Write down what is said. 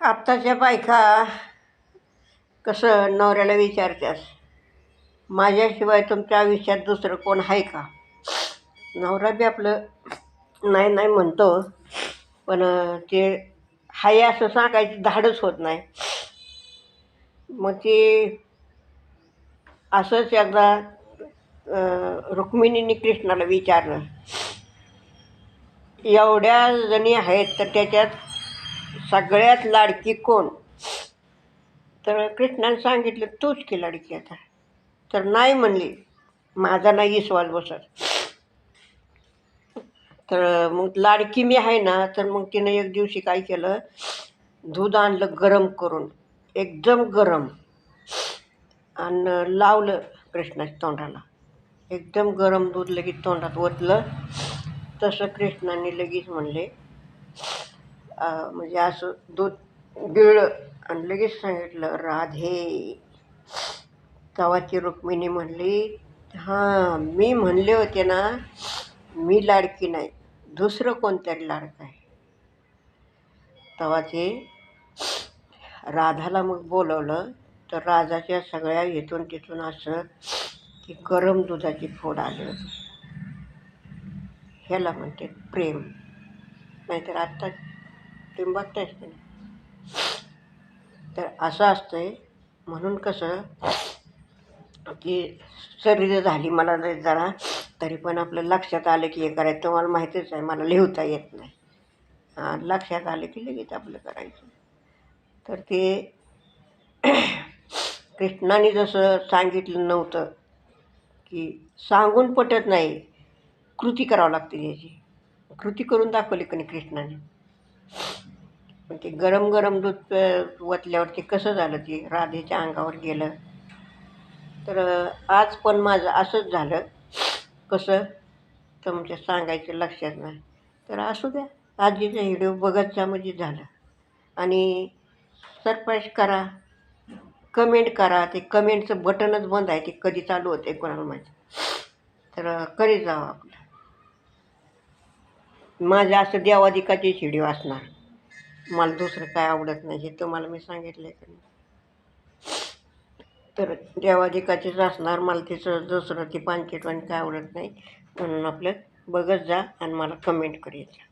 आत्ताच्या बायका कसं नवऱ्याला विचारत्यास माझ्याशिवाय तुमच्या आयुष्यात दुसरं कोण आहे का? नवरा बी आपलं नाही नाही म्हणतो पण ते हाय असं सांगायची धाडच होत नाही. मग ते असंच एकदा अं, रुक्मिणीने कृष्णाला विचारलं. एवढ्या जणी आहेत तर त्याच्यात सगळ्यात लाडकी कोण? तर कृष्णाने सांगितलं तूच की लाडकी आता. तर नाही म्हणली माझा नाही विश्वास बसत. तर मग लाडकी मी आहे ना तर मग तिनं एक दिवशी काय केलं दूध आणलं गरम करून एकदम गरम आणि लावलं कृष्णाच्या तोंडाला. एकदम गरम दूध लगेच तोंडात ओतलं. तसं कृष्णाने लगेच म्हणले म्हणजे असं दूध गिळलं आणि लगेच सांगितलं राधे. तवाची रुक्मिणी म्हणली हां मी म्हणले होते ना मी लाडकी नाही दुसरं कोणतरी लाडकं आहे. तवाचे राधाला मग बोलवलं तर राधाच्या सगळ्या इथून तिथून असं की गरम दुधाची फोड आली होती. ह्याला म्हणते प्रेम. नाहीतर आत्ता ते नसते तर असं असतंय. म्हणून कसं की शरीर झाली मला जरा तरी पण आपलं लक्षात आलं की हे करायचं. तुम्हाला माहितीच आहे मला लिहिता येत नाही. हां लक्षात आलं की लगेच आपलं करायचं. तर ते कृष्णाने जसं सांगितलं नव्हतं की सांगून पटत नाही कृती करावं लागते त्याची. कृती करून दाखवली का नाही कृष्णाने? पण ते गरम गरम दूध वतल्यावरती ओतल्यावर ते कसं झालं ते राधेच्या अंगावर गेलं. तर आज पण माझं असंच झालं. कसं? तुमच्या म्हणजे सांगायचं लक्षात नाही. तर असू द्या. आजीचा व्हिडिओ बघत जा म्हणजे झालं. आणि सरप्राईज करा. कमेंट करा. ते कमेंटचं बटनच बंद आहे. ते कधी चालू होते कोणाला माहिती. तर करीत जावं आपलं. माझं असं देवादिकाची शिडी वाचणार. मला दुसरं काय आवडत नाही हे तुम्हाला मी सांगितलं आहे तर देवाधिकाचीच असणार मला तिचं दुसरं ती पानचेटवाणी काय आवडत नाही. म्हणून आपलं बघत जा आणि मला कमेंट करीत जा.